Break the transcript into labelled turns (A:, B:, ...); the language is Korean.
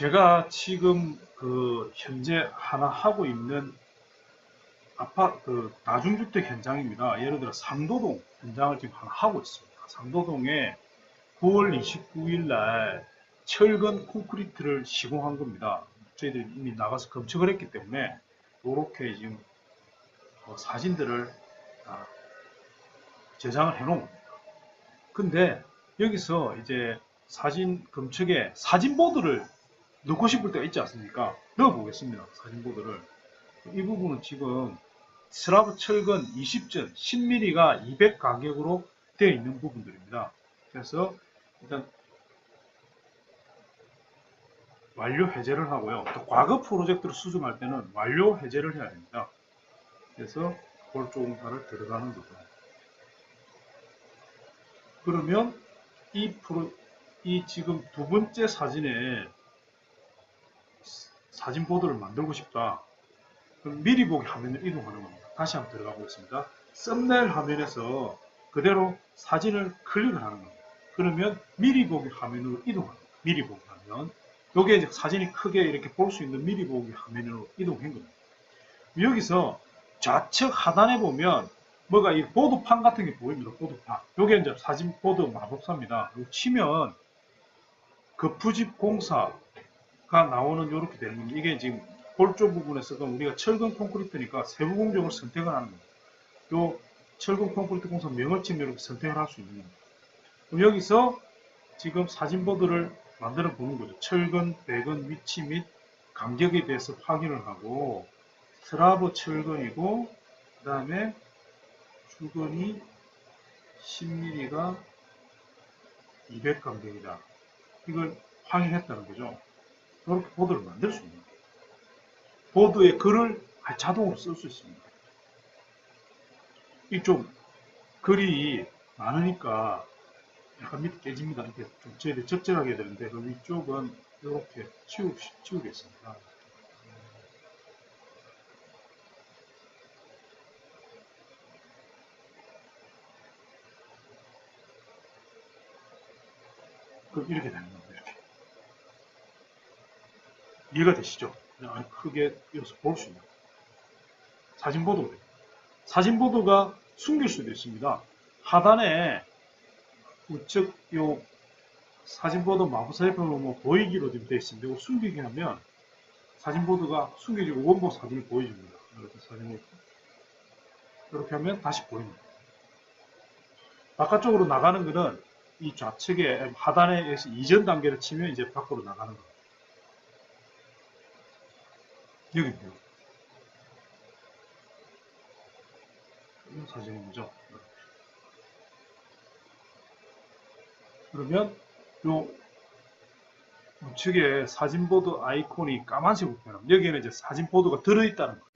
A: 제가 지금 그 현재 하나 하고 있는 아파 그 다중주택 현장입니다. 예를 들어 상도동 현장을 지금 하나 하고 있습니다. 상도동에 9월 29일 날 철근 콘크리트를 시공한 겁니다. 저희들이 이미 나가서 검측을 했기 때문에 이렇게 지금 어, 사진들을 다 제작을 해 놓은 겁니다. 근데 여기서 이제 사진 검측에 사진 보드를 넣고 싶을 때가 있지 않습니까? 넣어 보겠습니다. 사진 보드를. 이 부분은 지금 슬라브 철근 20전 10mm가 200 가격으로 되어 있는 부분들입니다. 그래서 일단 완료 해제를 하고요. 또 과거 프로젝트를 수정할 때는 완료 해제를 해야 됩니다. 그래서 골 조공사를 들어가는 거죠. 그러면 이 프로 이 지금 두 번째 사진에 사진 보드를 만들고 싶다. 그럼 미리 보기 화면을 이동하는 겁니다. 다시 한번 들어가 보겠습니다. 썸네일 화면에서 그대로 사진을 클릭을 하는 겁니다. 그러면 미리 보기 화면으로 이동합니다. 미리 보기 화면. 요게 이제 사진이 크게 이렇게 볼 수 있는 미리 보기 화면으로 이동한 겁니다. 여기서 좌측 하단에 보면 뭐가 이 보드판 같은 게 보입니다. 보드판. 요게 이제 사진 보드 마법사입니다. 요 치면 거푸집 공사 가 나오는 이렇게 되는 겁니다. 이게 지금 골조 부분에서 그럼 우리가 철근 콘크리트니까 세부 공정을 선택을 하는 겁니다. 요 철근 콘크리트 공사 명을 치면 이렇게 선택을 할 수 있는 겁니다. 그럼 여기서 지금 사진 보드를 만들어 보는 거죠. 철근, 배근 위치 및 간격에 대해서 확인을 하고 슬라브 철근이고 그 다음에 주근이 10mm가 200 간격이다. 이걸 확인했다는 거죠. 이렇게 보드를 만들 수 있는 거예요. 보드에 글을 자동으로 쓸 수 있습니다. 이 좀 글이 많으니까 약간 밑에 깨집니다. 이렇게 좀 저희들 적절하게 되는데 그 위쪽은 이렇게 치우, 치우겠습니다. 그럼 이렇게 되는 겁니다. 이해가 되시죠? 그냥 크게 여기서 볼 수 있는 사진보드 사진보드가 숨길 수도 있습니다. 하단에 우측 요 사진보드 마부사에 보면 뭐 보이기로 좀 되어 있습니다. 이거 숨기게 하면 사진 보드가 숨겨지고 원본 사진이 보여줍니다. 이렇게 사진을 이렇게 하면 다시 보입니다. 바깥쪽으로 나가는 것은 이 좌측에 하단에 이전 단계를 치면 이제 밖으로 나가는 겁니다. 여기입니다. 이 사진이죠. 그러면 요 우측에 사진보드 아이콘이 까만색으로 변합니다. 여기에는 이제 사진보드가 들어있다는 거.